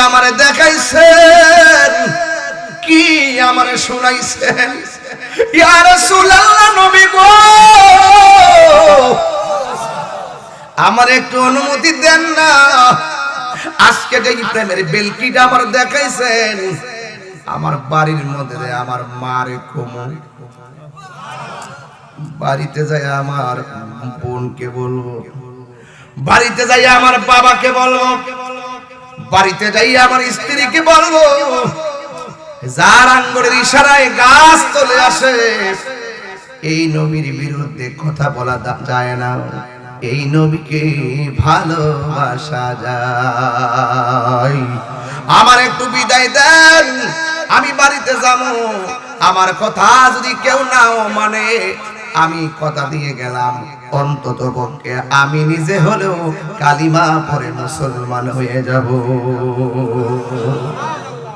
আমারে দেখাইছেন? কি আমারে শুনাইছেন? ইয়া রাসূলুল্লাহ, নবী গো! আমার একটু অনুমতি দেন না। আজকে যে প্রেমের বেলকিটা আমার দেখাইছেন, আমার বাড়ির মধ্যে আমার মারে কমু। বাড়িতে যাই আমার বোনকে বলব। বাড়িতে যাই আমার বাবাকে বলব। বাড়িতে যাই আমার স্ত্রীকে বলব, যার আঙ্গুরের ইশারায় গাছ চলে আসে, এই নবীর বিরুদ্ধে কথা বলা যায় না। এই নবীকে ভালোবাসা যায়। আমার একটু বিদায় দেন, আমি বাড়িতে যাব। আমার কথা যদি কেউ নাও মানে আমি কথা দিয়ে গেলাম, অন্তত পক্ষে আমি নিজে হলেও কালিমা পরে মুসলমান হয়ে যাব।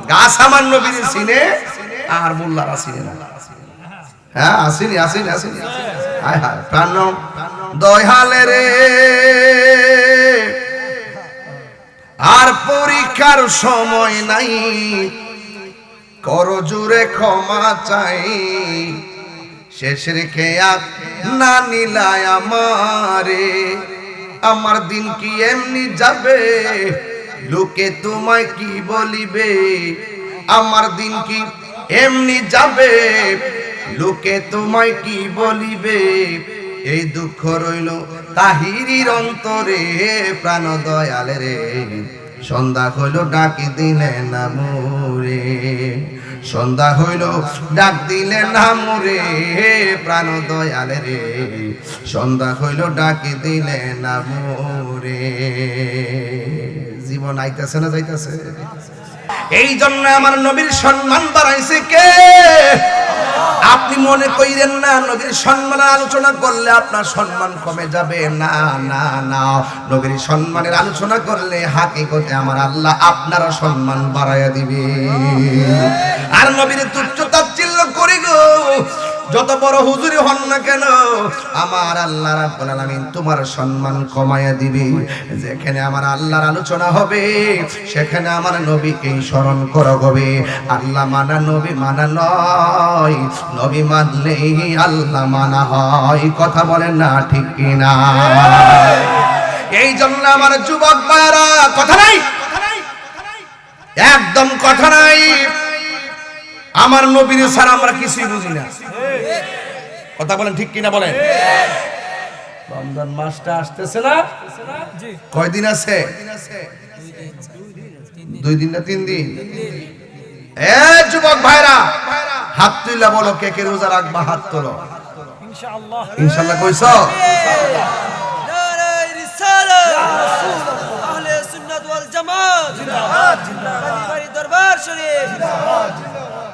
গা সামান্য নবীর সিনে আর মোল্লারা সিনে না। হ্যাঁ আসিনি আসিনি আসিনি। হায় হায়, প্রাণ দয়ালে রে। আর পরীক্ষার সময় নাই কর জুড়ে ক্ষমা চাই। শেষ রেখে আর না নিলায় আমারে। আমার দিন কি এমনি যাবে? লোকে তোমায় কি বলিবে? আমার দিন কি এমনি যাবে? লোকে তোমায় কি বলিবে? এই দুঃখ রইল তাহিরির অন্তরে প্রাণ দয়ালে রে। সন্ধ্যা হইল, ডাকি দিলে না মোরে। সন্ধ্যা হইল, ডাক দিলে না মোরে প্রাণ দয়ালে রে। সন্ধ্যা হইল, ডাকি দিলে না মোরে জীবন আইতাছে না যাইতাছে? এই জন্য আমার নবীর সম্মান বাড়াইছে কে? আপনি মনে কইরেন না, নবীর সম্মানের আলোচনা করলে আপনার সম্মান কমে যাবে? না না না। নবীর সম্মানের আলোচনা করলে হাকিকতে আমার আল্লাহ আপনারও সম্মান বাড়াইয়া দিবে। আর নবীর তুচ্ছ তাচ্ছিল্য করি গো। যত বড় হুজুরি হন না কেন, আমার আল্লাহ রাব্বুল আলামিন তোমার সম্মান কমায়া দিবে। যেখানে আমার আল্লাহর আলোচনা হবে, সেখানে আমার নবীকেই স্মরণ করা হবে। আল্লাহ মানা নবী মানা নয়, নবী মানলেই আল্লাহ মানা হয়। কথা বলেন না ঠিক কিনা এই জন্য আমার যুবক মায়েরা কথা নাই? একদম কথা নাই। আমার নবীর ছাড়া আমরা কিছুই বুঝি না। কথা বলেন ঠিক কিনা বলেন? রমজান মাসটা আসতেছে না? কয়দিন আছে? দুই দিন না তিন দিন? এ যুবক ভাইরা হাত তুইলা বলো কে কে রোজা রাখবা হাত তোলো। ইনশাল্লাহ কইছ? দরবার শরীফ।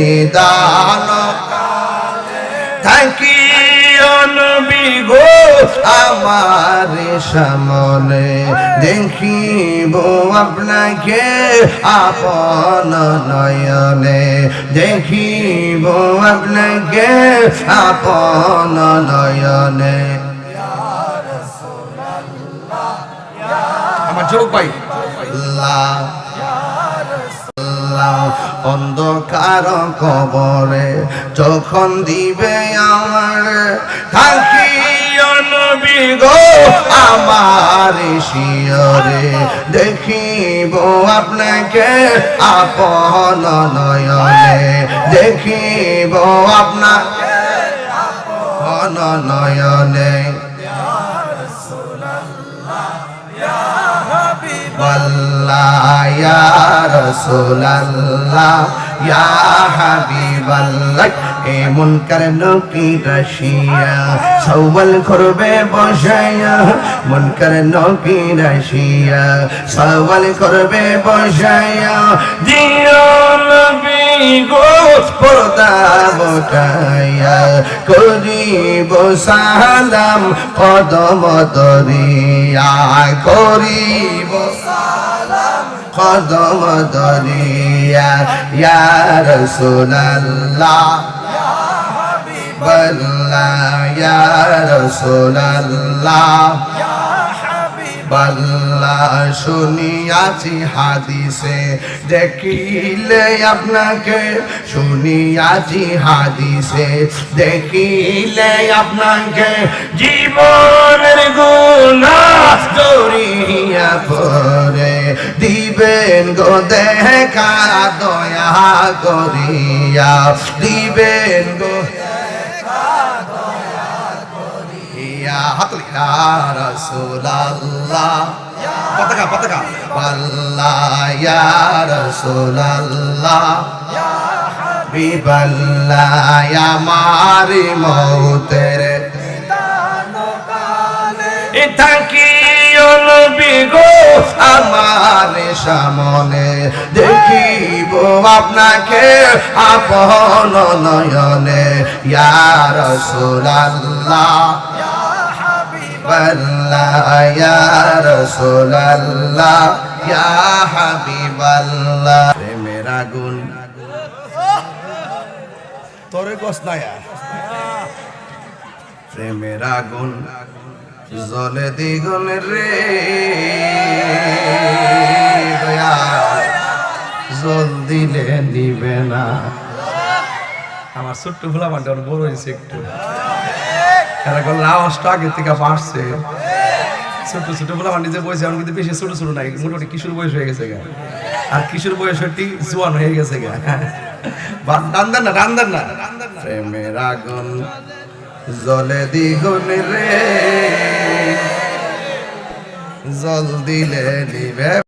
নিদান থাকি নবী গো আমার সামনে। দেখিব আপনাকে আপন নয়নে। দেখিব আপনাকে আপন নয়নে। আমার চোখ ভাই আল্লাহ জ্বালাও অন্ধকার কবরে, যখন দিবে আমার থাকি আমার শিয়রে। দেখিব আপনাকে আপন নয়নে, দেখিব আপনাকে আপন নয়নে। আল্লাহ ইয়া রাসূলুল্লাহ, ইয়া হাবিবাল্লাহ, এ মুনকার নকির রাশিয়া, সওয়াল করবে বসায়া, মুনকার নকির রাশিয়া, সওয়াল করবে বসায়া, দিও নবী গো করিব সালাম পদম দরিয়া করিব কদম দরিয়া ইয়া রাসূলুল্লাহ বল্লাহ ইয়া রাসূলুল্লাহ বাল্লা শুনিয়াছি হাদিসে, দেখিলে আপনাকে শুনিয়াছি হাদিসে, দেখিলে আপনাকে জীবনের গুণা জড়িয়া পরে দিবেন গো দেখা দয়া করিয়া দিবেন গো ইয়া ইয়া পতাকা পতাকা ইয়া রাসূলুল্লাহ বিবাল্লাহ মৌতের থাকি নবী গো আমার সামনে দেখিব আপনাকে আপন নয়নে। ইয়া রাসূলুল্লাহ। আল্লাহ ইয়া রাসূলুল্লাহ। ইয়া তোরে কস না ইয়ার প্রেমের আগুন জলে দ্বিগুণ রে। জল দিলে নিবে না। আমার ছোট্ট ভোলা মানটা বড় হয়েছে একটু। এরা করলে আওয়াজটা আগে থেকে বাড়ছে ছোট ছোট বলে আমার নিজে বয়সে আমি কিন্তু বেশি ছোট ছোট নাই। মোটামুটি কিশোর বয়স হয়ে গেছে গা। আর কিশোর বয়স হয়ে জোয়ান হয়ে গেছে গা। রান্দার না রান্দার না। প্রেমের আগুন, জলে দ্বিগুণ রে। জল দিলে নিবে